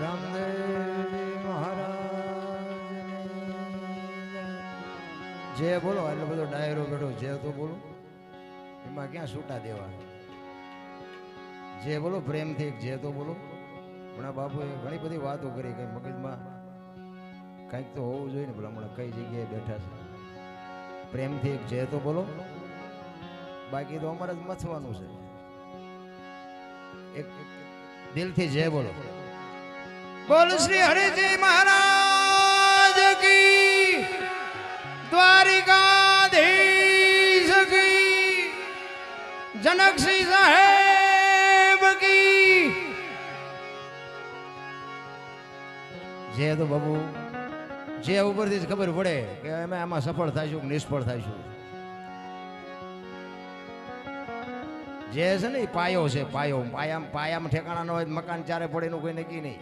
રામદેવજી મહારાજ. જે બોલો, એટલો બધો ડાયરો બેઠો જે તો બોલો. એમાં ક્યાં છૂટા દેવા? જે બોલો, પ્રેમથી એક જે તો બોલો. હમણાં બાપુએ ઘણી બધી વાતો કરી કઈ મગજમાં કંઈક તો હોવું જોઈએ ને હમણાં કઈ જગ્યાએ બેઠા છે. પ્રેમથી એક જે તો બોલો. બાકી તો અમારે જ મથવાનું છે. એક દિલથી જય બોલો. બોલ શ્રી હરિજી મહારાજ કી દ્વારિકાધીશ કી, જનક શ્રી સાહેબ કી. જે તો બાબુ, જે ઉપરથી જ ખબર પડે કે અમે આમાં સફળ થઈશું કે નિષ્ફળ થઈશું. જે છે ને પાયો છે, પાયો. પાયામાં પાયામાં ઠેકાણા ન હોય મકાન ચારે પડે એનું કોઈ નક્કી નહીં.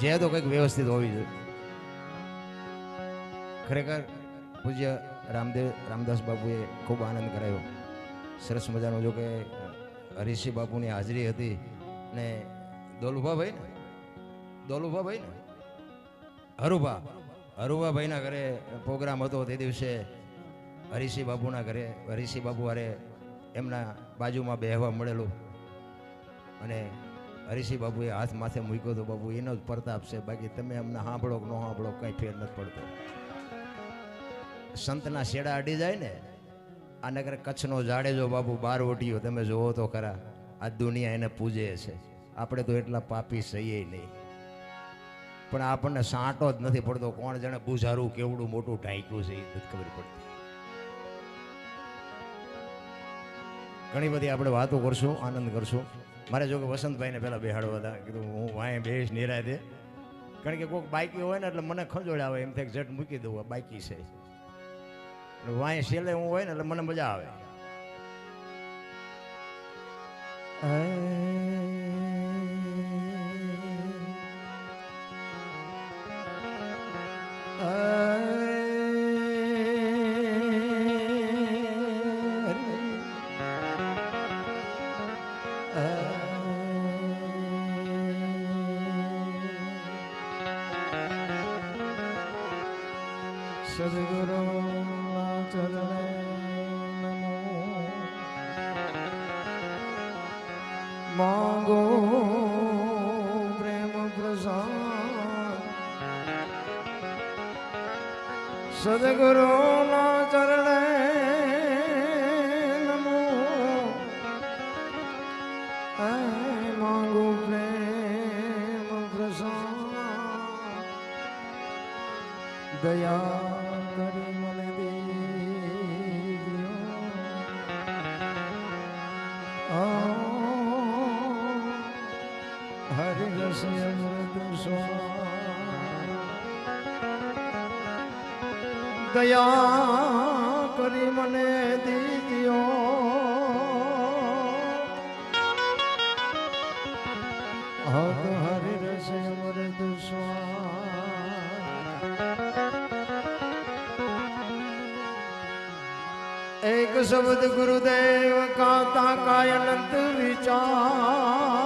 જે તો કંઈક વ્યવસ્થિત હોવી જોઈએ. ખરેખર પૂજ્ય રામદેવ, રામદાસ બાપુએ ખૂબ આનંદ કરાયો સરસ મજાનો જો કે હરીશી બાપુની હાજરી હતી ને દોલુભાભાઈ ને? દોલુભાભાઈ ને? હરુભા, હરુભાભાઈના ઘરે પ્રોગ્રામ હતો તે દિવસે હરીશી બાપુના ઘરે હરીશી બાપુ હારે એમના બાજુમાં બેહવા મળેલું. અને હરીશી બાબુએ હાથ માથે મૂક્યો તો બાબુ એનો જ પ્રતાપ છે. બાકી તમે અમને સાંભળો કે ન સાંભળો કંઈ ફેર નથી પડતો. સંતના શેડા અડી જાય ને, આ નગર કચ્છનો જાડેજો બાબુ બાર ઓટીયો, તમે જોવો તો ખરા, આ દુનિયા એને પૂજે છે. આપણે તો એટલા પાપી સહીએ નહીં. પણ આપણને સાંટો જ નથી પડતો કોણ જાણે બુઝારું, કેવડું મોટું ઢાંક્યું છે એ નથી ખબર પડતી. ઘણી બધી આપણે વાતો કરશું, આનંદ કરશું. મારે જો કે વસંતભાઈને પહેલાં બેહાડવા હતા, કીધું હું વાંય બેસ નિરાતે કારણ કે કોઈક બાઇકી હોય ને એટલે મને ખંજોળ આવે એમ થાય ઝટ મૂકી દઉં બાઇકી છે. વાંહે છેલ્લે હું હોય ને એટલે મને મજા આવે. પ્રેમ પ્રસાદ સદગુરુ ચરણે દયા કરી મને દીધો હક હરિ રસ્ય મૃદુ એક શબ્દ ગુરુદેવ કાતા કાયનંત વિચાર.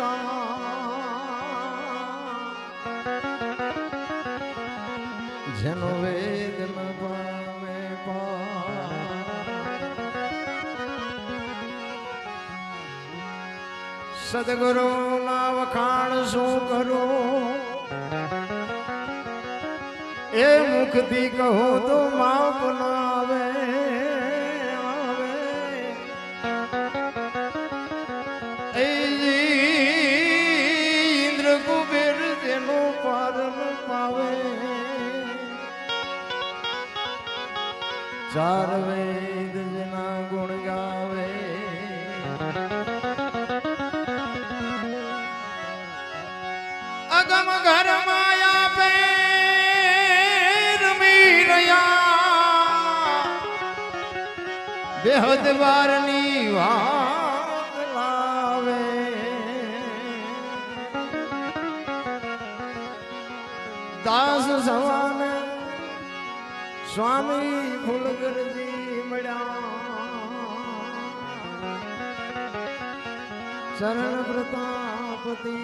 પંડિતા જેનો વેદ પામે સદગુરુ ના વખાણ શું કરું? એ મુખથી કહો તો માપ ચાર વેદ જેના ગુણ ગાવે. અગમ ઘર માયા પે રમી રહ્યા. બેહદ વારની વાત લાવે. દાસ સવાન સ્વામી ફૂલગરજી મળ્યા. ચરણ પ્રતાપતિ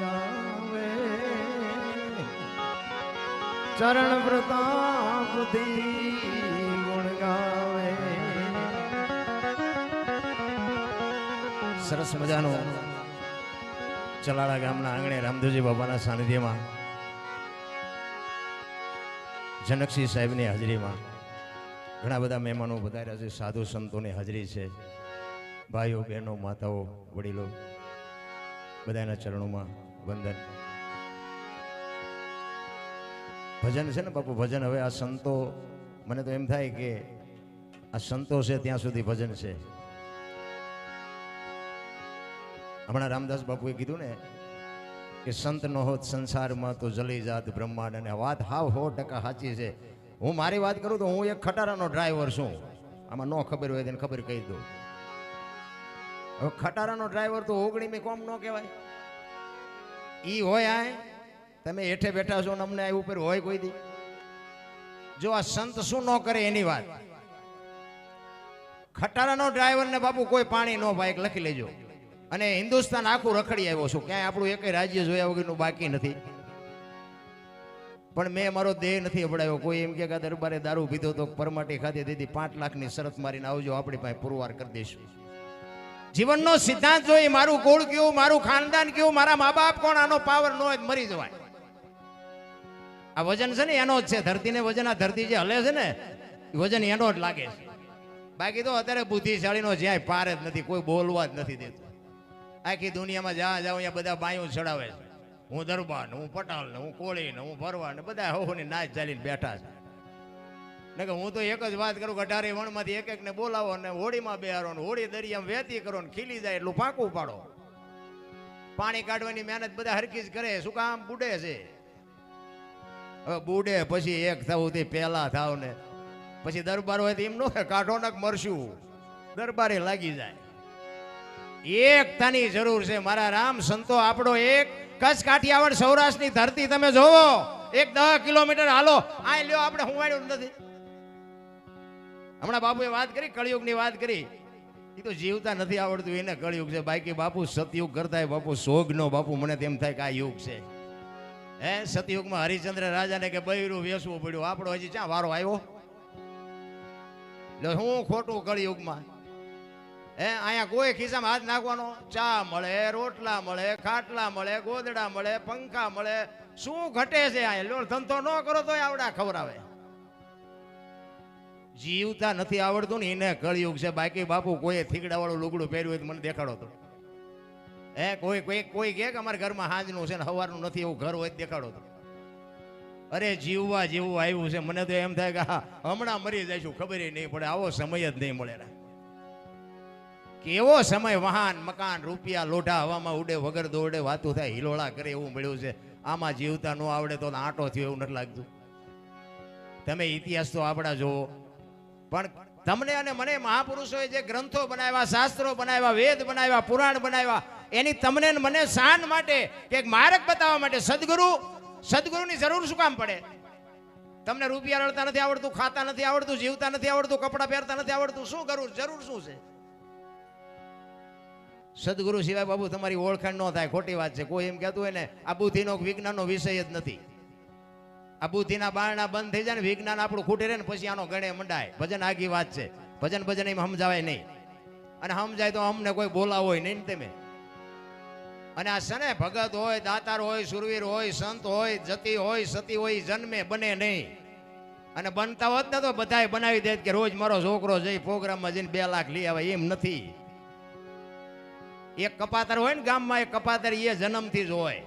ગાવે. ચરણ પ્રતાપતિ ગુણ ગાવે. સરસ મજાનું ચલાળા ગામના આંગણે રામદેવજી બાબાના સાનિધ્યમાં જનકસિંહ સાહેબની હાજરીમાં ઘણા બધા મહેમાનો વધાર્યા છે, સાધુ સંતોની હાજરી છે, ભાઈઓ, બહેનો, માતાઓ, વડીલો, બધાના ચરણોમાં વંદન. ભજન છે ને બાપુ, ભજન? હવે આ સંતો, મને તો એમ થાય કે આ સંતો છે ત્યાં સુધી ભજન છે. હમણાં રામદાસ બાપુએ કીધું ને કે સંત નો હોત, સંસારમાં તો જલી જાત બ્રહ્માંડ અને વાત હાવ સો ટકા સાચી છે. હું મારી વાત કરું તો હું એક ખટારાનો ડ્રાઈવર છું. આમાં ન ખબર હોય તેને ખબર કહી દઉં. હવે ખટારાનો ડ્રાઈવર તો ઓગણી મેં કોમ ન કહેવાય. ઈ હોય આ તમે હેઠે બેઠા છો ને અમને આ ઉપર હોય કોઈ દી. જો આ સંત શું ન કરે એની વાત? ખટારાનો ડ્રાઈવર ને બાપુ કોઈ પાણી ન ભાઈ લખી લેજો. અને હિન્દુસ્તાન આખું રખડી આવ્યો છું. ક્યાંય આપણું એક રાજ્ય જોયા વગરનું બાકી નથી. પણ મેં મારો દેહ નથી અપડાવ્યો કોઈ એમ કે દરબારે દારૂ પીધો તો પરમાટી ખાધી દીધી પાંચ લાખની શરત મારીને આવજો, આપણી પાસે પુરવાર કરી દઈશું. જીવનનો સિદ્ધાંત જોઈ મારું કુળ કયું, મારું ખાનદાન કયું, મારા મા બાપ કોણ, આનો પાવર નો હોય મરી જવાય. આ વજન છે ને, એનો જ છે. ધરતીને વજન, આ ધરતી જે હલે છે ને વજન એનો જ લાગે છે. બાકી તો અત્યારે બુદ્ધિશાળીનો જ્યાંય પાર જ નથી, કોઈ બોલવા જ નથી દેતું. આખી દુનિયામાં જ્યાં જાઉં અહીંયા બધા બાયું ચડાવે છે. હું દરબાર હું પટાલ હું કોળી ને હું ભરવા ને બધા હોની નાચ ચાલીને બેઠા છે. ને કે હું તો એક જ વાત કરું કે અઢારે વણમાંથી એક એકને બોલાવો ને હોળીમાં બેહારો ને હોળી દરિયામાં વહેતી કરો ને ખીલી જાય એટલું ફાંકું પાડો. પાણી કાઢવાની મહેનત બધા હરકી જ કરે, શું કામ બુડે છે? હવે બુડે પછી એક થવું તે પહેલા થાવ ને પછી દરબાર હોય તો એમ નો કાઢો ને મરશું. દરબારે લાગી જાય. એકતાની જરૂર છે. મારા રામ સંતો, આપણો એક કચ્છ કાઠિયાવાડ સૌરાષ્ટ્રની ધરતી તમે જોવો. એક દસ કિલોમીટર હાલો. આ લ્યો, આપણે હુંવાડ્યું નથી. હમણાં બાપુએ વાત કરી, કળિયુગની વાત કરી. એ તો જીવતા નથી આવડતું, એને કળિયુગ છે. બાકી બાપુ સતયુગ કરતા બાપુ સોગનો, બાપુ મને તેમ થાય કે આ યુગ છે. હે, સતયુગમાં હરિચંદ્ર રાજાને કે બૈરું વેસવું પડ્યું. આપણો હજી ક્યાં વારો આવ્યો? એટલે હું ખોટું કળિયુગમાં. હે, અહીંયા કોઈ ખિસ્સામાં હાથ નાખવાનો? ચા મળે, રોટલા મળે, ખાટલા મળે, ગોદડા મળે, પંખા મળે. શું ઘટે છે અહીંયા? ધંધો ન કરો તોય આવડા ખવડાવે. જીવતા નથી આવડતું ને, એને કળિયુગ છે. બાકી બાપુ કોઈ થીગડા વાળું લુગડું પહેર્યું હોય તો મને દેખાડો તો. હે, કોઈ કોઈ કોઈ કે અમારા ઘરમાં હાજનું છે ને સવારનું નથી એવું ઘર હોય તો દેખાડો તો. અરે, જીવવા જેવું આવ્યું છે. મને તો એમ થાય કે, હા, હમણાં મરી જઈશું, ખબર નહીં પડે. આવો સમય જ નહીં મળે. કેવો સમય વાહન મકાન રૂપિયા લોઢા હવામાં ઉડે, વગર દોડે, વાતું થાય, હિલોળા કરે એવું મળ્યું છે. આમાં જીવતા ન આવડે તો આંટો થયો એવું નથી લાગતું. તમે ઇતિહાસ તો આપણા જોવો. પણ તમને અને મને મહાપુરુષોએ જે ગ્રંથો બનાવ્યા, શાસ્ત્રો બનાવ્યા, વેદ બનાવ્યા, પુરાણ બનાવ્યા, એની તમને મને શાન માટે કે માર્ગ બતાવવા માટે સદગુરુ, સદગુરુની જરૂર શું કામ પડે? તમને રૂપિયા રડતા નથી આવડતું, ખાતા નથી આવડતું, જીવતા નથી આવડતું, કપડાં પહેરતા નથી આવડતું, શું કરવું જરૂર શું છે? સદગુરુ સિવાય બાબુ, તમારી ઓળખાણ ન થાય. ખોટી વાત છે. કોઈ એમ કહેતું હોય ને, આ બુદ્ધિનો વિજ્ઞાનનો વિષય જ નથી. આ બુદ્ધિના બારણા બંધ થઈ જાય ને, વિજ્ઞાન આપણું ખૂટે રહે ને, પછી આનો ગણે મંડાય. ભજન આગી વાત છે. ભજન ભજન એમ સમજાવાય નહીં. અને સમજાય તો અમને કોઈ બોલાવો હોય નહીં તમે. અને આ છે ને ભગત હોય, દાતાર હોય, સુરવીર હોય, સંત હોય, જતી હોય, સતી હોય જન્મે, બને નહીં. અને બનતા હોત ને તો બધાય બનાવી દે કે રોજ મારો છોકરો જઈ પ્રોગ્રામમાં જઈને બે લાખ લઈ આવે, એમ નથી. એક કપાતર હોય ને ગામમાં એક કપાતર એ જન્મથી જ હોય.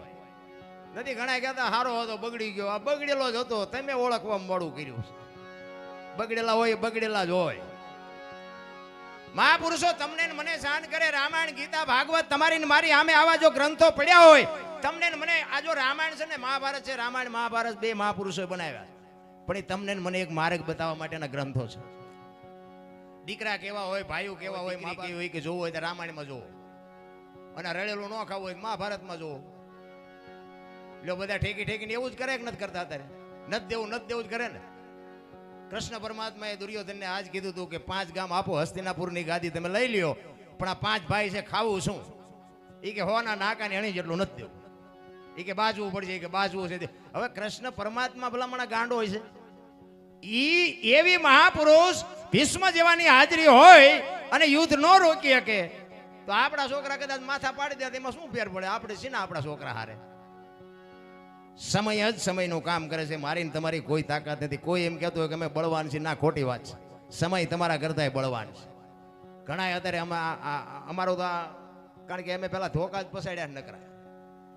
નથી ઘણા કહેતા હારો હતો બગડી ગયો. આ બગડેલો જ હતો તમે ઓળખવા મોડું કર્યું છે. બગડેલા હોય એ બગડેલા જ હોય. મહાપુરુષો તમને મને જાણ કરે રામાયણ ગીતા ભાગવત તમારી ને મારી સામે આવા જો ગ્રંથો પડ્યા હોય તમને મને આ જો રામાયણ છે ને મહાભારત છે રામાયણ મહાભારત બે મહાપુરુષો બનાવ્યા પણ એ તમને મને એક માર્ગ બતાવવા માટેના ગ્રંથો છે. દીકરા કેવા હોય ભાઈઓ કેવા હોય મા કેવી હોય કે જોવું હોય તો રામાયણમાં જોવો. અને રડેલું ન ખાવું હોય મહાભારતમાં જોવો એટલે બધા ઠેકી ઠેકીને એવું જ કરે કે નથી કરતા અત્યારે? નથી દેવું નથી દેવું જ કરે ને? કૃષ્ણ પરમાત્માએ દુર્યોધનને આજ કીધું હતું કે પાંચ ગામ આપો, હસ્તિનાપુરની ગાદી તમે લઈ લ્યો, પણ આ પાંચ ભાઈ છે, ખાવું શું? એ કે હોના નાકાને અણી જેટલું નથી દેવું. એ કે બાજવું પડશે કે બાજવું છે. હવે કૃષ્ણ પરમાત્મા ભલામણા ગાંડો હોય છે. ઈ એવી મહાપુરુષ ભીષ્મ જેવાની હાજરી હોય અને યુદ્ધ ન રોકી શકે. તો આપણા છોકરા કદાચ માથા પાડી દે એમાં શું ફેર પડે? આપણે છે ને આપણા છોકરા હારે. સમય જ સમયનું કામ કરે છે. મારીને તમારી કોઈ તાકાત નથી. કોઈ એમ કહેતો હોય કે અમે બળવાન છીએ. ના, ખોટી વાત છે. સમય તમારા કરતાંય બળવાન છે. ઘણા અત્યારે અમારો તો કારણ કે અમે પહેલાં ધોકા જ પસાડ્યા ન કરાય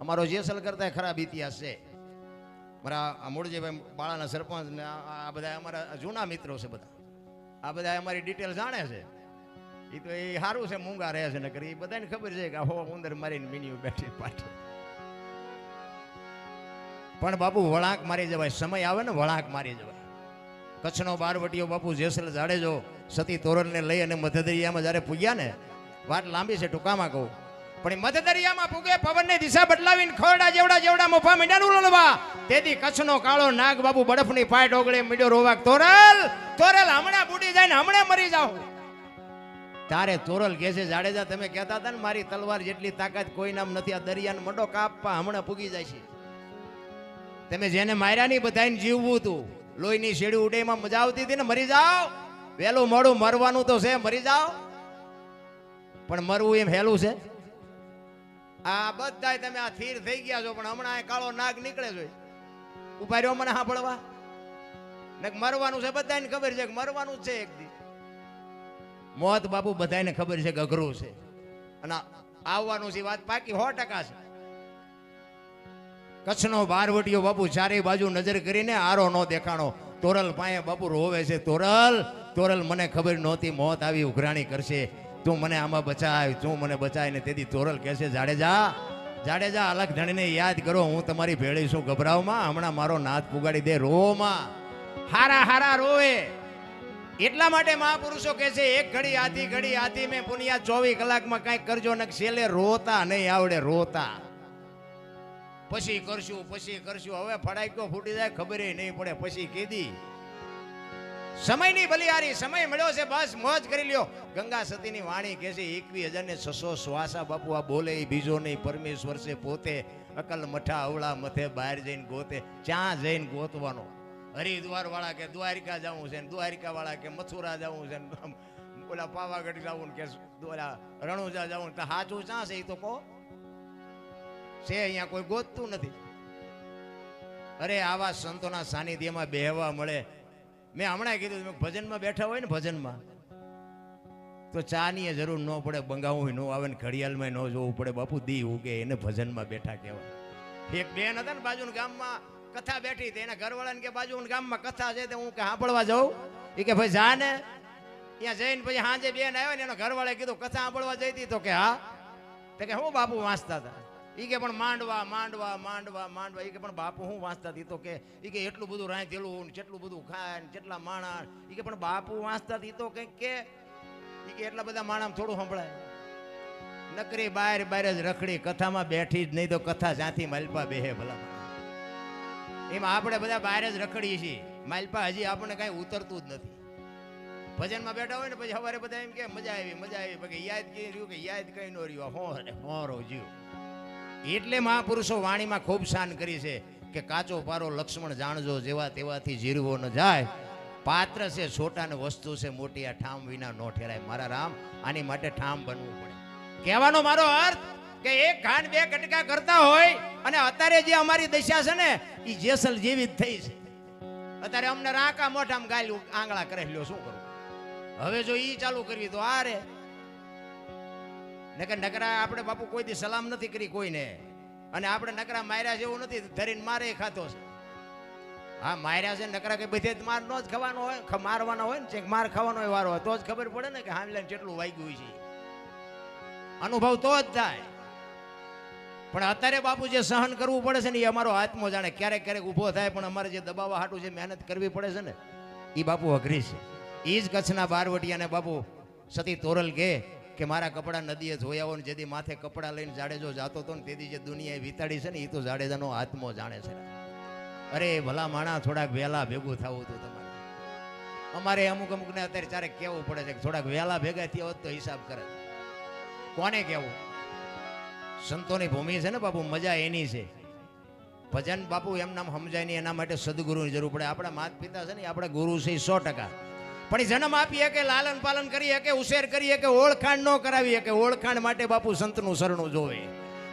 અમારો જેસલ કરતાંય ખરાબ ઇતિહાસ છે. મારા મૂળજીભાઈ બાળાના સરપંચ ને આ બધા અમારા જૂના મિત્રો છે બધા. આ બધા અમારી ડિટેલ જાણે છે. એ તો એ સારું છે, મૂંગા રહે છે નકર. એ બધાને ખબર છે કે હો ઉંદર મારીને મીની બેઠી પાછી પણ બાપુ, વળાંક મારી જવાય. સમય આવે ને, વળાંક મારી જવાય. કચ્છનો બારવટીઓ બાપુ, જેસલ જાડેજો, સતી તોરણને લઈ અને મધદરિયામાં જ્યારે પૂગ્યા ને, વાત લાંબી છે, ટૂંકામાં કહું. પણ મધદરિયામાં પૂગે, પવનની દિશા બદલાવીને ખોરડા જેવડા જેવડા મોફા મીંડાનું લણવા તેથી કચ્છનો કાળો નાગ બાપુ બડફની પાય ઓગળે મીડ્યો રોવાક. તોરલ તોરલ, હમણાં બુડી જાય ને હમણાં મરી જાઓ તારે તોરલ કહે જાડેજા, તમે કહેતા હતા ને, મારી તલવાર જેટલી તાકાત કોઈ નામ નથી. આ દરિયાનો મંડો કાપવા હમણાં પૂગી જાય છે. તમે જેને માર્યા નહીં બધાને જીવવું હતું. લોહીની શેડી ઉડે એમાં મજા આવતી હતી ને, મરી જાઓ. વહેલું મોડું મરવાનું તો છે, મરી જાઓ. પણ મરવું એમ હેલું છે? આ બધા તમે આ થીર થઈ ગયા છો, પણ હમણાં કાળો નાગ નીકળે છે. ઊભા રહ્યો મને સાંભળવા? ને મરવાનું છે બધાને ખબર છે કે મરવાનું છે એક દી. મોત બાપુ બધાને ખબર છે કે અઘરું છે. અને આવવાનું છે વાત પાકી સો ટકા છે. કચ્છનો બારવટીયો બાપુ ચારે બાજુ નજર કરીને આરો નો દેખાણો. તોરલ પાયે બાપુ રોવે છે, તોરલ તોરલ, મને ખબર નહોતી મોત આવી, ઉઘરાણી કરશે. તું મને આમાં બચાય, તું મને બચાય. ને તેથી તોરલ કહેશે જાડેજા જાડેજા અલગ ધણીને યાદ કરો, હું તમારી ભેળી છું ગભરાવમાં, હમણાં મારો નાથ પુગાડી દે રોમાં. હારા હારા રોવે. એટલા માટે મહાપુરુષો કહે છે, એક ઘડી આધી ઘડી આધી મેં પુનિયા ચોવીસ કલાકમાં કાંઈક કરજો ને છેલ્લે રોતા નહીં, આવડે રોતા. પછી કરશું પછી કરશું. હવે ફડાક્યો ફૂટી જાય ખબર નહીં પડે, પછી કીધી. સમયની બલિયારી સમય મળ્યો છે, બસ મોજ કરી લ્યો. ગંગા સતીની વાણી કહે છે, એકવી હજાર ને છસો શ્વાસા બાપુ, આ બોલે બીજો નહીં, પરમેશ્વર છે પોતે અકલ મઠા અવળા મથે બહાર જઈને ગોતે ક્યાં જઈને ગોતવાનો. હરિદ્વાર વાળા કે દ્વારિકા જવું છે દ્વારિકા વાળા કે મથુરા જવું છે ઓલા પાવાગઢ જવું કે ઓલા રણુજા જવું સાચું ચા છે એ તો કહો? છે અહીંયા કોઈ, ગોતતું નથી. અરે, આવા સંતોના સાનિધ્યમાં બેહવા મળે. મેં હમણાં કીધું તમે ભજનમાં બેઠા હોય ને ભજનમાં, તો ચાની જરૂર ન પડે બંગાવું ન આવે ને ઘડિયાળમાં ન જોવું પડે, બાપુ દી ઉગે, એને ભજનમાં બેઠા કહેવાય. એક બેન હતા ને બાજુના ગામમાં કથા બેઠી હતી. એના ઘરવાળાને કે બાજુના ગામમાં કથા છે તો હું કે સાંભળવા જાઉં. એ કે, ભાઈ જા ને. ત્યાં જઈને પછી સાંજે બેન આવ્યો ને એનો ઘરવાળાએ કીધું, કથા સાંભળવા જઈ હતી તો કે, હા. તો કે, હું બાપુ વાંચતા હતા. ઈ કે, પણ માંડવા માંડવા માંડવા માંડવા. એ કે, પણ બાપુ હું વાંચતા હતી? તો કે, ઈ કે, એટલું બધું રાંધેલું ને કેટલું બધું ખાય ને કેટલા માણા. ઈ કે, પણ બાપુ વાંચતા હતી તો કંઈક કે. ઈ કે, એટલા બધા માણા થોડું સંભળાય. નકરી બાર બાર જ રખડી કથામાં બેઠી જ નહીં તો કથા જ્યાંથી માલપા બેહે ભલા એમાં આપણે બધા બહાર જ રખડીએ છીએ. માલપા હજી આપણને કાંઈ ઉતરતું જ નથી. ભજનમાં બેઠા હોય ને પછી સવારે બધા એમ કે મજા આવી મજા આવી. પછી યાદ કઈ રહ્યું કે યાદ કઈ નો રહ્યું. હો રે, હો રો જીવ. એટલે મહાપુરુષો વાણીમાં ખૂબ શાન કરી છે કે કાચો પારો લક્ષ્મણ જાણજો, જેવા તેવાથી જીરવો ન જાય. પાત્ર છે છોટા ને વસ્તુ છે, મોટી આ ઠામ વિના નો ઠેરાય. મારા રામ, આની માટે ઠામ બનવું પડે. કહેવાનો મારો અર્થ કે એક ઘાટ બે કટકા કરતા હોય અને અત્યારે જે અમારી દશા છે ને એ જેસલ જેવી જ થઈ છે. અત્યારે અમને રાકા મોઢામાં ગાલ્યું આંગળા કરે લ્યો શું કરું? હવે જો ઈ ચાલુ કરવી તો આ રે નકર નકરા આપણે બાપુ કોઈ દી સલામ નથી કરી કોઈને. અને આપણે નકરા માર્યા જેવું નથી, ધરીને મારે ખાતો છે. હા, માર્યા છે નકરા કે બધે જ માર નો જ ખાવાનો હોય મારવાનો હોય ને ચેક માર ખાવાનો હોય વારો હોય, તો જ ખબર પડે ને કે હામલે કેટલું વાગ્યું છે. અનુભવ તો જ થાય. પણ અત્યારે બાપુ જે સહન કરવું પડે છે ને, એ અમારો આત્મો જાણે ક્યારેક ક્યારેક ઊભો થાય, પણ અમારે જે દબાવવા હાટું જે મહેનત કરવી પડે છે ને એ બાપુ અઘરી છે. એ જ કચ્છના બારવટિયાને બાપુ સતી તોરલ કે કે, મારા કપડાં નદીએ ધોયા હોય ને જેથી માથે કપડાં લઈને જાડેજો જાતો હતો ને તેથી જે દુનિયાએ વિતાડી છે ને એ તો જાડેજાનો આત્મો જાણે છે. અરે, ભલા માણા થોડાક વહેલા ભેગું થવું હતું તમારે. અમારે અમુક અમુકને અત્યારે ચારે કહેવું પડે છે થોડાક વહેલા ભેગા થયા હોત તો હિસાબ કરે. કોને કહેવું? સંતોની ભૂમિ છે ને બાપુ, મજા એની છે. ભજન બાપુ એમ નામ સમજાય નહીં, એના માટે સદગુરુની જરૂર પડે. આપણા માત પિતા છે ને આપણે ગુરુ છે સો ટકા. પણ જન્મ આપીએ કે લાલન પાલન કરીએ કે ઉછેર કરીએ કે ઓળખાણ ન કરાવીએ કે ઓળખાણ માટે બાપુ સંતનું શરણું જોવે.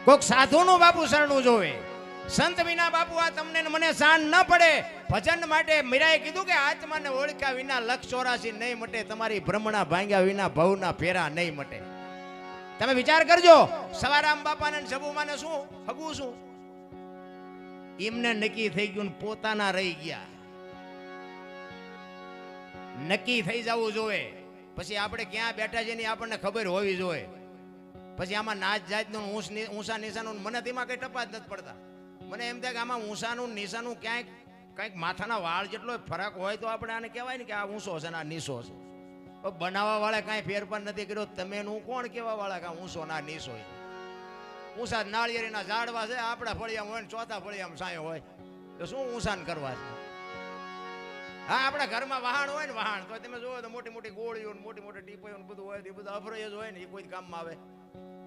કોઈક સાધુનું બાપુ શરણું જોવે. સંત વિના બાપુ આ તમને મને સાન ન પડે. ભજન માટે મીરાએ કીધું કે આત્માને ઓળખ્યા વિના લક્ષ ચોરાશી નહીં મટે, તમારી ભ્રમણા ભાંગ્યા વિના ભવના ફેરા નહીં મટે. તમે વિચાર કરજો સવારામ બાપાને જબુમાને શું? હગું શું? એમને નક્કી થઈ ગયું પોતાના રહી ગયા. નક્કી થઈ જવું જોઈએ. પછી આપણે ક્યાં બેઠા છે એની આપણને ખબર હોવી જોઈએ. પછી આમાં નાચ જાતનું ઊંચ નિશાનું મને તેમાં કઈ ટપા જ નથી પડતા. મને એમ થાય કે આમાં ઊંચાનું નિશાનું ક્યાંક કંઈક માથાના વાળ જેટલો ફરક હોય તો આપણે આને કહેવાય ને કે આ ઊંચો છે ને આ નીચો છે. બનાવવા વાળા કાંઈ ફેરફાર નથી કર્યો. તમે હું કોણ કહેવા વાળા કે આ ઊંચો ના નીચો હોય ઊંસા નાળિયેરીના ઝાડવા છે, આપણા ફળિયામાં હોય ને ચોથા ફળિયામાં સાયો હોય. તો શું ઊંસાન કરવા છે? હા, આપણા ઘરમાં વહાણ હોય ને વહાણ, તો તમે જોવો તો મોટી મોટી ગોળીઓ મોટી મોટી ટીપોઈઓ બધું હોય એ બધું અફરોય જ હોય ને એ કોઈ કામમાં આવે.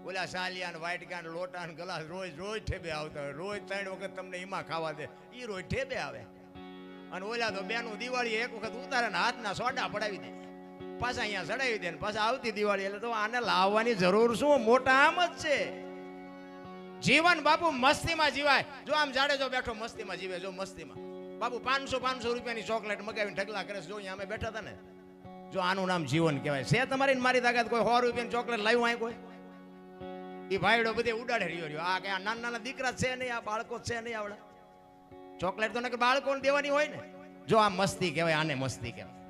ઓલા સાલિયા વાટકા લોટા ને ગલાસ રોજ રોજ ઠેબે આવતા હોય. રોજ ત્રણ વખત તમને એમાં ખાવા દે. એ રોજ ઠેબે આવે. અને ઓલા તો બેનું દિવાળી એક વખત ઉતારે ને હાથના સોડા પડાવી દે. પાછા અહીંયા ચડાવી દે ને પાછા આવતી દિવાળી એટલે તો આને લાવવાની જરૂર શું? મોટા આમ જ છે. જીવન બાપુ મસ્તીમાં જીવાય. જો આમ જાડે જો બેઠો મસ્તીમાં જીવે, જો મસ્તીમાં. બાપુ પાંચસો પાંચસો રૂપિયાની ચોકલેટ મગાવીને ઢગલા કરે. જો અહીંયા અમે બેઠા હતા ને, જો આનું નામ જીવન કહેવાય. છે તમારી મારી તાકાત કોઈ સો રૂપિયાની ચોકલેટ લાવ્યું અહીં કોઈ? એ ભાઈડો બધે ઉડાડે રહ્યો રહ્યો. આ કયા નાના નાના દીકરા છે નહીં, આ બાળકો છે નહીં આવડે? ચોકલેટ તો નકર બાળકોને દેવાની હોય ને. જો આ મસ્તી કહેવાય, આને મસ્તી કહેવાય.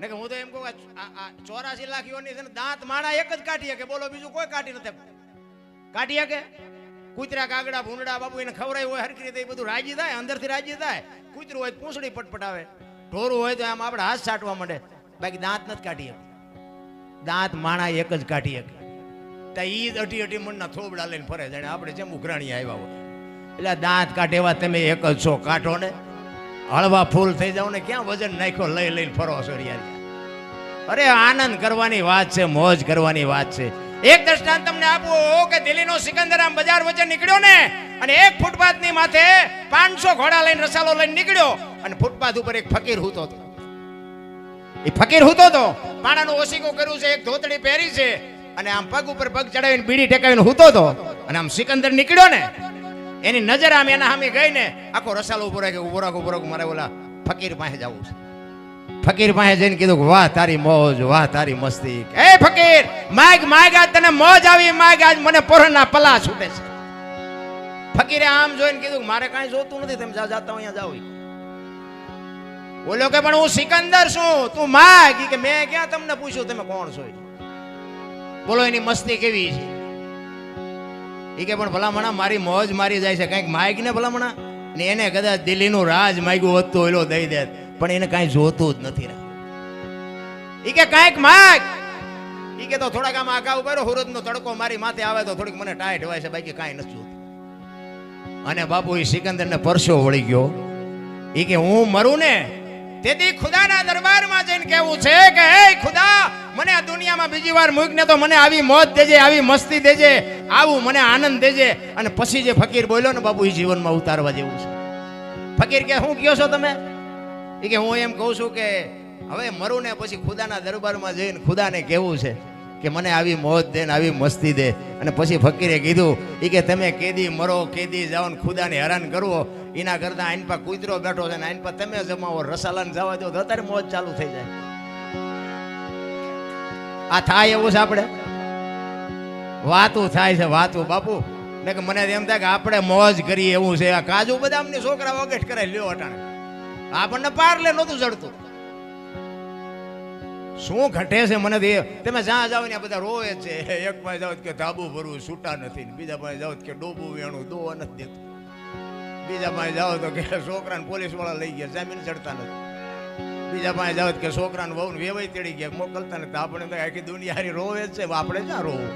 ને કે હું તો એમ કહું ચોરાસી લાખ યોની છે દાંત માણા એક જ કાઢી શકે. બોલો, બીજું કોઈ કાઢી નથી કાઢી શકે? કૂતરા, કાગડા ભૂંડા બાપુ એને ખવડાય હોય હરકી રીતે એ બધું રાજી થાય, અંદરથી રાજી થાય. કૂતરું હોય પૂંછડી પટપટાવે ઢોરું હોય તો આમ આપણે હાથ સાટવા માંડે. બાકી દાંત નથી કાઢી શકે. દાંત માણા એક જ કાઢી શકે. તો એ જ અઢી અઢી મનના થોબડા લઈને ફરે. જાણે આપણે જેમ ઉઘરાણી આવ્યા હોય. એટલે દાંત દાંત કાઢેવા તમે એક જ છો. કાઢો ને. હળવા ફૂલ થઈ જાવ ને ક્યાં વજન નાખ્યો? લઈ લઈને ફરો છો યાર અરે આનંદ કરવાની વાત છે, મોજ કરવાની વાત છે. એક દ્રષ્ટાંત તમને આપું કે દિલ્હીનો સિકંદર આમ બજાર વચ્ચે નીકળ્યો ને, અને એક ફૂટપાથની માથે પાંચસો ઘોડા લઈને રસાલો લઈને નીકળ્યો, અને ફૂટપાથ ઉપર એક ફકીર હૂતો હતો. એ ફકીર હૂતો હતો. પાણાનું ઓશીકો કર્યું છે, એક ધોતડી પહેરી છે, અને આમ પગ ઉપર પગ ચડાવીને બીડી ટેકાવીને હૂતો હતો. અને આમ સિકંદર નીકળ્યો ને એની નજર આમ એના સામે ગઈ ને આખો રસાલો ઊભો રાખે ઊભો રાખો ઊભો રાખો મારે ઓલા ફકીર પાસે જવું છે. ફકીર પાસે જઈને કીધું વાહ, તારી મોજ, વાહ, તારી મસ્તી. એ ફકીર, માગ માગ, આજ તને મોજ આવી, માગ, આજ મને પોરના પલા છૂટે છે. ફકીરે આમ જોઈને કીધું મારે કાંઈ જોતું નથી, તમે જા, જાતા અહીંયા જાવ બોલ્યો કે, પણ હું સિકંદર છું, તું માગ. કે, મેં ક્યાં તમને પૂછ્યું, તમે કોણ છો? બોલો એની મસ્તી કેવી છે? એ કે પણ ભલામણા, મારી મોજ મારી જાય છે. કંઈક માગ ને ભલામણા? ને એને કદાચ દિલ્હીનું રાજ માગ્યું હોત તો એલો દઈ દે પણ એને કાંઈ જોતું જ નથી ઈ કે કાંઈક માગ ઈ કે તો થોડાક આમ આગા ઊભો હુરત નો તડકો મારી માથે આવે તો થોડીક મને ટાઈટ હોય છે, બાકી કાંઈ નથી જોતું. અને બાપુ એ સિકંદર ને પરસો વળી ગયો. ઈ કે હું મરું ને તેથી ખુદાના દરબારમાં જઈને કેવું છે કે, હે ખુદા મને આ દુનિયામાં બીજી વાર મૂકને તો મને આવી મોત દેજે, આવી મસ્તી દેજે, આવું મને આનંદ દેજે. અને પછી જે ફકીર બોલ્યો ને, બાપુ એ જીવનમાં ઉતારવા જેવું છે. ફકીર કે, શું કહો છો તમે? એ કે, હું એમ કહું છું કે, હવે મરું ને પછી ખુદાના દરબારમાં જઈને ખુદાને કહેવું છે કે, મને આવી મોત દે ને આવી મસ્તી દે. અને પછી ફકીરે કીધું એ કે, તમે કેદી મરો, કેદી જાઓ ને ખુદાને હેરાન કરવો. એના કરતાં આઈન પર કૂતરો બેઠો છે ને આઈન પર તમે જમાવો. રસાલાને જવા દો તો અત્યારે મોજ ચાલુ થઈ જાય. આ થાય એવું છે આપણે? વાતું થાય છે, વાતું, બાપુ. ને કે મને એમ થાય કે આપણે મોજ કરીએ એવું છે. આ કાજુ બદામની છોકરા વગેટ કરે લ્યો અટાણે. આપણને પારલે નહોતું ચડતું શું ઘટે છે મને તો તમે જ્યાં જાઓ ને બધા રોવે છે. એક પાસે જાઓ કે ધાબુ ભરવું, છૂટા નથી. બીજા પાસે જાઓ કે ડોબું વેણું, દો નથી દેતું. બીજા પાસે જાઓ તો કે છોકરાને પોલીસવાળા લઈ ગયા, જામીન ચડતા નથી. બીજા પાસે જાવ કે છોકરાને વહુ વેવાઈ તેડી ગયા, મોકલતા નથી આપણે તો આખી દુનિયા રોવે છે આપણે ક્યાં રોવું?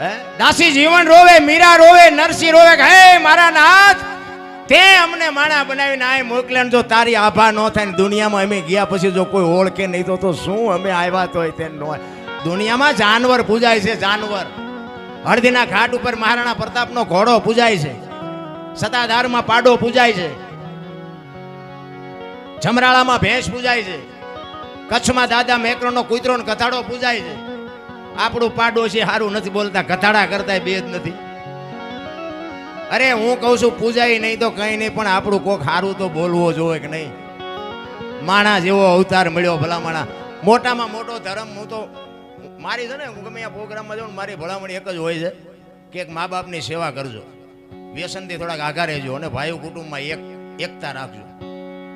હે? દાસી જીવન રોવે, મીરા રોવે, નરસિંહ રોવે હે મારા નાથ, તે અમને માણા બનાવીને આ મોકલ્યા જો તારી આભા ન થાય ને દુનિયામાં અમે ગયા પછી જો કોઈ ઓળખે નહીં તો તો શું અમે આવ્યા તો તે ન હોય. દુનિયામાં જાનવર પૂજાય છે, જાનવર. હળદીના ઘાટ ઉપર મહારાણા પ્રતાપનો ઘોડો પૂજાય છે. સતાધારમાં પાડો પૂજાય છે. જમરાળામાં ભેંસ પૂજાય છે. કચ્છમાં દાદા મેકરોનો કૂતરો ને પૂજાય છે. આપણું પાડોશી સારું નથી બોલતા કથાડા કરતા બે જ નથી. અરે હું કહું છું, પૂજાય નહીં તો કઈ નહીં, પણ આપણું કોક સારું તો બોલવો જોઈએ કે નહીં? માણા જેવો અવતાર મળ્યો ભલા માણા મોટામાં મોટો ધર્મ, હું તો મારી છે ને, હું ગમે પ્રોગ્રામમાં જાઉં મારી ભલામણી એક જ હોય છે કે એક મા બાપની સેવા કરજો. વ્યસનથી થોડાક આઘા રહેજો અને ભાઈ કુટુંબમાં એક, એકતા રાખજો.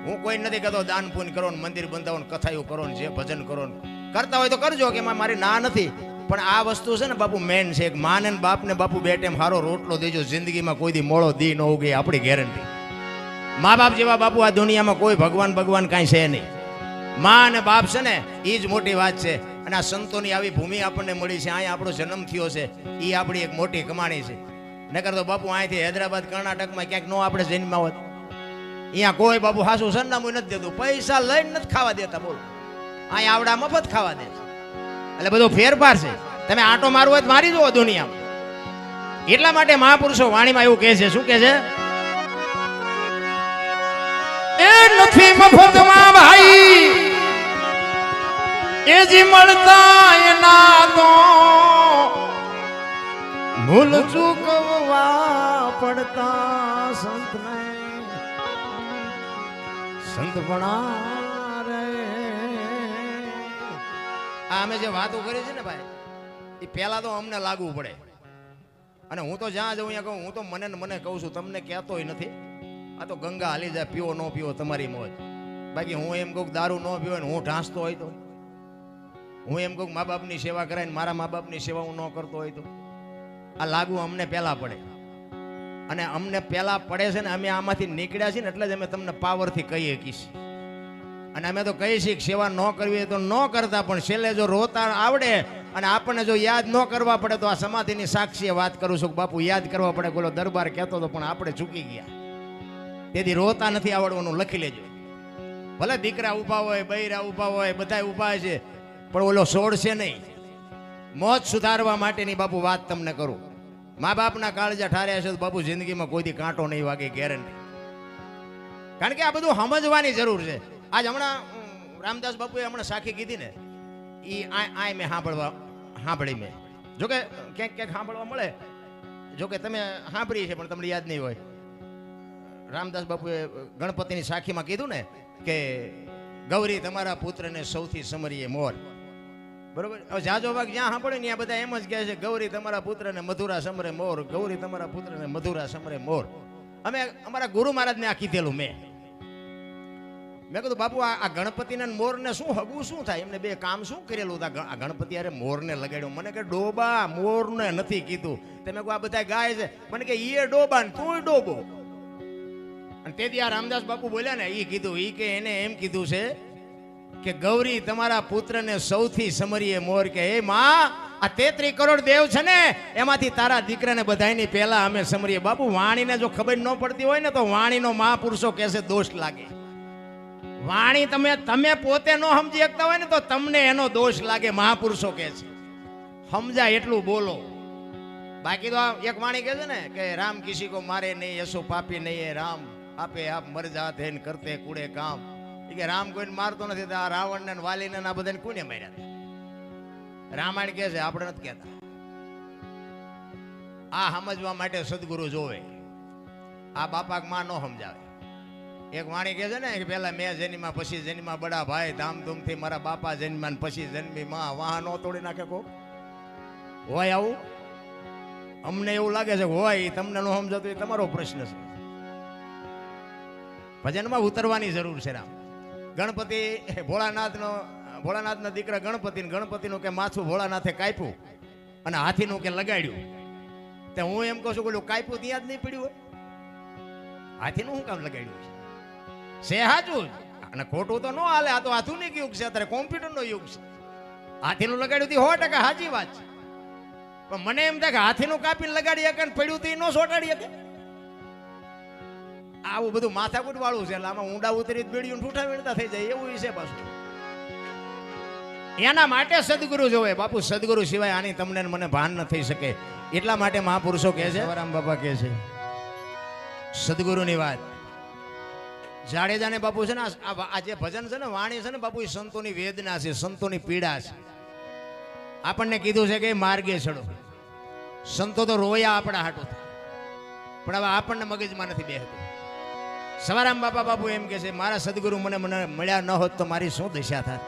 હું કોઈ નથી કહેતો, દાન પૂન કરો મંદિર બંધાવો ને કથાયું કરો ને જે ભજન કરો કરતા હોય તો કરજો કે મારી ના નથી. પણ આ વસ્તુ છે ને બાપુ મેન છે. એક માને ને બાપને બાપુ બે ટાઈમ સારો રોટલો દેજો, જિંદગીમાં કોઈ દી મોળો દી ન ઉગે, આપણી ગેરંટી મા બાપ જેવા બાપુ આ દુનિયામાં કોઈ ભગવાન ભગવાન કાંઈ છે નહીં. મા અને બાપ છે ને એ જ મોટી વાત છે. અને આ સંતોની આવી ભૂમિ આપણને મળી છે. અહીંયા આપણો જન્મ થયો છે. એ આપણી એક મોટી કમાણી છે. નકર તો બાપુ અહીંથી હૈદરાબાદ કર્ણાટકમાં ક્યાંક નો આપણે જન્મમાં હોત. અહીંયા કોઈ બાબુ હાસુ સરનામું નથી દેતું. પૈસા લઈને નથી ખાવા દેતા, બોલો. અહીંયા આવડા મફત ખાવા દે છે. એટલે બધો ફેરફાર છે. તમે આટો મારવો હોય તો મારી જુઓ દુનિયામાં. એટલા માટે મહાપુરુષો વાણીમાં એવું કહે છે, શું કહે છે? એ નથી મફતમાં ભાઈ. એ જી મળતા એના તો ભૂલ ચૂકવવા પડતા સંતને. સંત રે આ અમે જે વાતો કરી છે ને ભાઈ, એ પહેલાં તો અમને લાગવું પડે. અને હું તો જ્યાં જઉં ત્યાં કહું, હું તો મને ને મને કહું છું, તમને કહેતોય નથી. આ તો ગંગા હાલી જાય, પીવો ન પીવો તમારી મોજ. બાકી હું એમ કહું દારૂ ન પીવો હું ઢાંસતો હોય તો. હું એમ કહું મા બાપની સેવા કરાય મારા મા બાપની સેવા હું ન કરતો હોય તો. આ લાગુ અમને પહેલાં પડે. અને અમને પહેલાં પડે છે ને અમે આમાંથી નીકળ્યા છીએ ને એટલે જ અમે તમને પાવરથી કહીએ કીશ. અને અમે તો કહીએ છીએ કે સેવા ન કરવી તો ન કરતા, પણ છેલ્લે જો રોતા આવડે અને આપણને જો યાદ ન કરવા પડે તો આ સમાધિની સાક્ષીએ વાત કરું છું કે બાપુ યાદ કરવા પડે બોલો દરબાર કહેતો હતો, પણ આપણે ચૂકી ગયા. તેથી રોતા નથી આવડવાનું, લખી લેજો. ભલે દીકરા ઊભા હોય, બૈરા ઊભા હોય બધા ઊભા છે, પણ ઓલો છોડશે નહીં. મોત સુધારવા માટેની બાપુ વાત તમને કરું. મા બાપના કાળજા ઠાર્યા છે તો બાપુ જિંદગીમાં કોઈથી કાંટો નહીં વાગે ગેરંટી કારણ કે આ બધું સમજવાની જરૂર છે. આજ હમણાં રામદાસ બાપુએ હમણાં સાખી કીધી ને એ આ મેં સાંભળવા સાંભળી મેં. જોકે ક્યાંક ક્યાંક સાંભળવા મળે. જોકે તમે સાંભળી છે પણ તમને યાદ નહીં હોય. રામદાસ બાપુએ ગણપતિની સાખીમાં કીધું ને કે, ગૌરી તમારા પુત્રને સૌથી સમરીએ મોર. બરોબર? જાજો ભાગ જ્યાં સાંભળે ને બધા એમ જ કહે છે, ગૌરી તમારા પુત્રને મધુરા સમરે મોર, ગૌરી તમારા પુત્રને મધુરા સમરે મોર. અમે અમારા ગુરુ મહારાજને આ કીધેલું મેં. મેં કીધું, બાપુ, આ ગણપતિના મોરને શું હગું શું થાય? એમને બે કામ શું કરેલું હતા? આ ગણપતિ અરે મોરને લગાડ્યો. મને કે ડોબા મોરને નથી કીધું. તમે કહું આ બધા ગાય છે. મને કે, ઈએ ડોબા ને તું ડોબો. અને તેથી આ રામદાસ બાપુ બોલ્યા ને એ કીધું એ કે એને એમ કીધું છે કે ગૌરી, તમારા પુત્રને સૌથી સમરીએ મોર કે હે માં, આ તેત્રી કરોડ દેવ છે ને, એમાંથી તારા દીકરાને બધાની પહેલા અમે સમરીએ. બાપુ, વાણીને જો ખબર ન પડતી હોય ને, તો વાણીનો મહાપુરુષો કહેશે દોષ લાગે. વાણી તમે તમે પોતે ન સમજી શકતા હોય ને, તો તમને એનો દોષ લાગે, મહાપુરુષો કહે છે. સમજાય એટલું બોલો. બાકી તો એક વાણી કહે છે ને, કે રામ કિસી કો મારે નહીં, યશો પાપી નહીં રામ, આપે આપ મર જાત કરતે કુડે કામ. કે રામ કોઈને મારતો નથી આ રાવણને વાલીને આ બધાને કોને માર્યા રામાયણ કે છે, આપણે નથી કહેતા. આ સમજવા માટે સદગુરુ જોવે. આ બાપા માં ન સમજાવે. એક વાણી કહે છે ને, કે પેલા મેં જન્મા, પછી જન્મા બડા ભાઈ, ધામધૂમથી મારા બાપા જન્મા ને પછી જન્મી માં ન તોડી નાખે કો હોય આવું? અમને એવું લાગે છે હોય તમને ન સમજાતું એ તમારો પ્રશ્ન છે. ભજનમાં ઉતરવાની જરૂર છે રામ. ગણપતિ ભોળાનાથનો, ભોળાનાથના દીકરા ગણપતિ ગણપતિનું કે માથું ભોળાનાથે કાપ્યું અને હાથીનું કે લગાડ્યું. તે હું એમ કહું છું કે કાપ્યું ત્યાં જ નહીં પડ્યું હોય. હાથીનું શું કામ લગાડ્યું છે? છે હાચું અને ખોટું તો ન હાલે, આ તો આધુનિક યુગ છે, અત્યારે કોમ્પ્યુટરનો યુગ છે. હાથીનું લગાડ્યું હતી સો ટકા સાચી વાત છે. પણ મને એમ થાય કે હાથીનું કાપીને લગાડી શકે પડ્યું તો એ ન સોટાડી શકે આવું બધું માથાકૂટ વાળું છે એટલે આમાં ઊંડા ઉતરી બેડીયું ઠૂઠા વીણતા થઈ જાય એવું છે પાછું. એના માટે સદગુરુ જોવે બાપુ સદગુરુ સિવાય આની તમને મને ભાન ન થઈ શકે. એટલા માટે મહાપુરુષો કહે છે રામ બાપા કહે છે. સદગુરુની વાત. જાડેજાને બાપુ છે ને આ- જે ભજન છે ને વાણી છે ને બાપુ એ સંતોની વેદના છે સંતોની પીડા છે. આપણને કીધું છે કે માર્ગે ચડો. સંતો તો રોયા આપણા હાટો પણ હવે આપણને મગજમાં નથી બેહતું. સવારામ બાપા બાપુ એમ કે છે, મારા સદગુરુ મને મને મળ્યા ન હોત તો મારી શું દિશા થાત?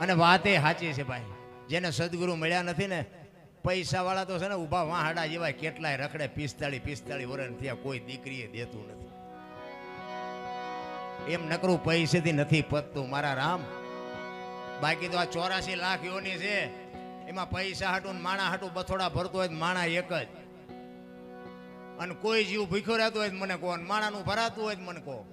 અને વાત એ સાચી છે ભાઈ. જેને સદગુરુ મળ્યા નથી ને પૈસા વાળા તો છે ને ઊભા વાહાડા જેવા કેટલાય રખડે, પિસ્તાળી પિસ્તાળી વર્ષ થયા, કોઈ દીકરીએ દેતું નથી. એમ નકરું પૈસેથી નથી પતતું. મારા રામ, બાકી તો આ ચોરાસી લાખ યોની છે. એમાં પૈસા હાટું માણા હાટું બથોડા ભરતો હોય માણા એક જ. અને કોઈ જીવ ભૂખ્યો રહેતો હોય મને કહો માણાનું ભરાતું હોય મને કહો.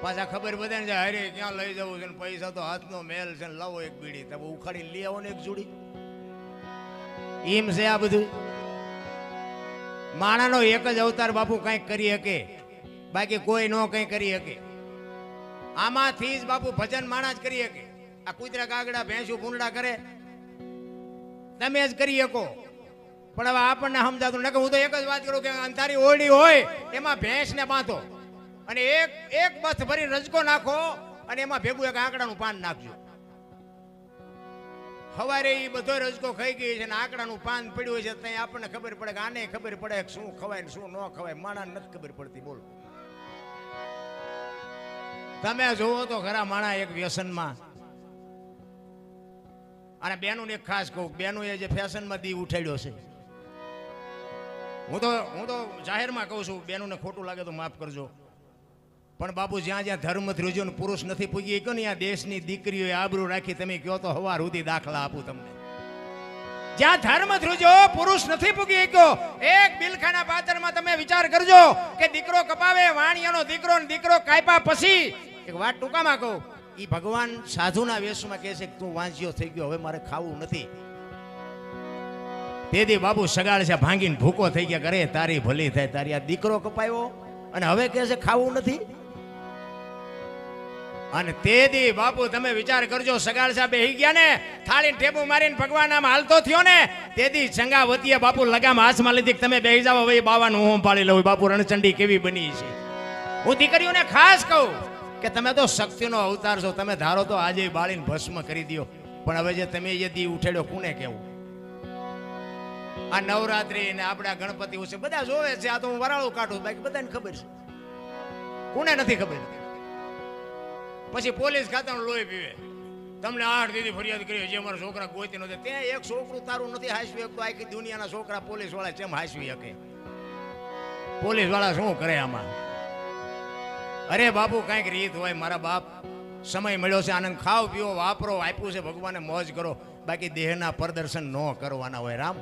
પાછા ખબર બધાને ને અરે, ક્યાં લઈ જવું છે? પૈસા તો હાથનો મેલ છે લાવો એક બીડી. તમે ઉખાડીને લઈ આવો ને એક જોડી. એમ છે આ બધું. માણાનો એક જ અવતાર બાપુ કંઈક કરી શકે. બાકી કોઈ ન કંઈ કરી શકે. આમાંથી જ બાપુ ભજન માણા જ કરી શકે. આ કૂતરા કાગડા, ભેંસું ભૂંડા કરે. તમે જ કરી શકો. પણ હવે આપણને સમજાતું નકે હું તો એક જ વાત કરું કે અંધારી ઓરડી હોય, એમાં ભેંસને બાંધો. અને એક એક બસ ભરી રજકો નાખો અને એમાં ભેગું એક આંકડાનું પાન નાખજો. સવારે એ બધો રજકો ખાઈ ગઈ છે અને આંકડાનું પાન પડ્યું હોય છે ત્યાં આપણને ખબર પડે કે આને ખબર પડે કે શું ખવાય ને શું ન ખવાય. માણસ નથી ખબર પડતી, બોલો. તમે જોવો તો ખરા માણા એક વ્યસનમાં. અને બેનું એક ખાસ કહું બેનું એ જે ફેશનમાં દી ઉઠાડ્યો છે. હું તો હું તો જાહેરમાં કહું છું, બેનોને ખોટું લાગે તો માફ કરજો. પણ બાપુ, જ્યાં જ્યાં ધર્મ ધ્રુજો ને પુરુષ નથી પૂગી ગયો ને ત્યાં દેશની દીકરીઓએ આબરૂ રાખી તમે કહો તો હવાર સુધી દાખલા આપું તમને. જ્યાં ધર્મ ધ્રુજો પુરુષ નથી પૂગી ગયો એક બિલખાના પાત્રમાં તમે વિચાર કરજો કે દીકરો કપાવે, વાણિયાનો દીકરો ને દીકરો કાપ્યા પછી. એક વાત ટૂંકામાં કહું એ ભગવાન સાધુના વેશમાં કહે છે કે તું વાંચ્યો થઈ ગયો, હવે મારે ખાવું નથી. તેથી બાબુ સગાળ છે, ભાંગીને ભૂકો થઈ ગયા, કરે, તારી ભલી થાય, તારી આ દીકરો કપાયો અને હવે કહે છે, ખાવું નથી. અને તેથી બાપુ તમે વિચાર કરજો, સગાળ સાહેબ બેહી ગયા ને થાળી ટેબુ મારીને ભગવાન આમ હાલતો થયો ને, તેથી ચંગાવતીએ બાપુ લગામ હાથમાં લીધી કે તમે બેહી જાવ હવે બાવાનું હું પાડી લઉં. બાપુ રણચંડી કેવી બની છે. હું દીકરીઓને ખાસ કહું કે તમે તો શક્તિનો અવતાર છો, તમે ધારો તો આજે બાળીને ભસ્મ કરી દ્યો. પણ હવે જે તમે જે દી ઉઠેડ્યો કોને કેવું આ નવરાત્રી ને આપણા ગણપતિ ઉત્સવ, બધા જોવે છે, આ તો હું વરાળું કાઢું, બાકી બધાને ખબર છે. કોને નથી ખબર? પછી પોલીસ ખાતાનું લોહી પીવે. તમને આઠ દીદી ફરિયાદ કરી જે મારા છોકરા ગોતી નથી ત્યાં એક છોકરું તારું નથી હાંસવી શકતો, આખી દુનિયાના છોકરા પોલીસવાળા કેમ હાંસવી શકે? પોલીસવાળા શું કરે આમાં? અરે બાપુ, કાંઈક રીત હોય, મારા બાપ, સમય મળ્યો છે, આનંદ ખાવ પીઓ વાપરો, આપ્યું છે, ભગવાને મોજ કરો. બાકી દેહના પ્રદર્શન ન કરવાના હોય, રામ.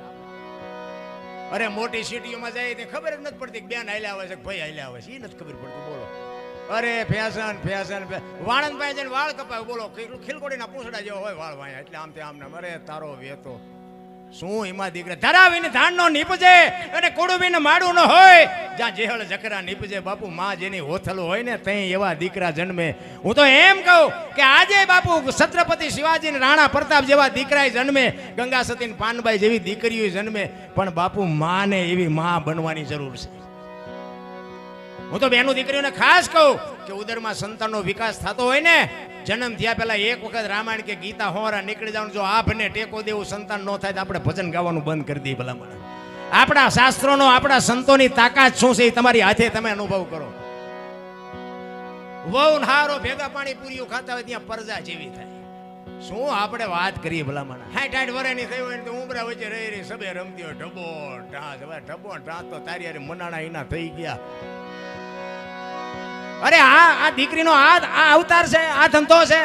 અરે મોટી સિટીઓમાં જાય તે ખબર જ નથી પડતી બેન હાલ્યા આવે છે ભાઈ હાલ્યા આવે છે. એ નથી ખબર પડતી, બોલો. અરે ફેશન ફેશન વાળંદ પાસે જઈને વાળ કપાય, બોલો ખીલ- ખીલકોડીના પૂછડા જેવો હોય વાળ વાયા, એટલે આમ તે આમને અરે તારો વેતો. શું એમાં દીકરા ધરાવીને ધાનનો નીપજે અને કુડુબીને માડું ન હોય? જ્યાં જેહળ જકરા નીપજે, બાપુ, માં જેની હોથલ હોય ને ત્યાં એવા દીકરા જન્મે. હું તો એમ કહું કે આજે બાપુ છત્રપતિ શિવાજી ને રાણા પ્રતાપ જેવા દીકરાએ જન્મે. ગંગા સતી પાનબાઈ જેવી દીકરીઓ જન્મે. પણ બાપુ માને એવી માં બનવાની જરૂર છે. હું તો બેનું દીકરીઓને ખાસ કહું કે ઉદરમાં સંતાનનો વિકાસ થતો હોય ને, જન્મ થયા પહેલા એક વખત રામાયણ કે ગીતા હોરા નીકળી જવાનું જો આભને ટેકો દેવું, સંતાન ન થાય તો આપણે ભજન ગાવાનું બંધ કરી દઈએ ભલામણ. આપણા શાસ્ત્રોનો, આપણા સંતોની તાકાત શું છે એ તમારી હાથે તમે અનુભવ કરો. વહુ હારો ભેગા પાણી પૂરીઓ ખાતા હોય ત્યાં પરજા જેવી થાય. શું આપણે વાત કરીએ ભલામણ? ટાઈટ હાઠ વરેની થઈ હોય તો ઉમરા વચ્ચે રહી રહી સબે રમતી હોય ઢબો ઢાસ, હવે ઢબો ઢાસ તો તારી મનાણા એના થઈ ગયા. અરે આ આ દીકરીનો આ આ અવતાર છે આ ધંધો છે.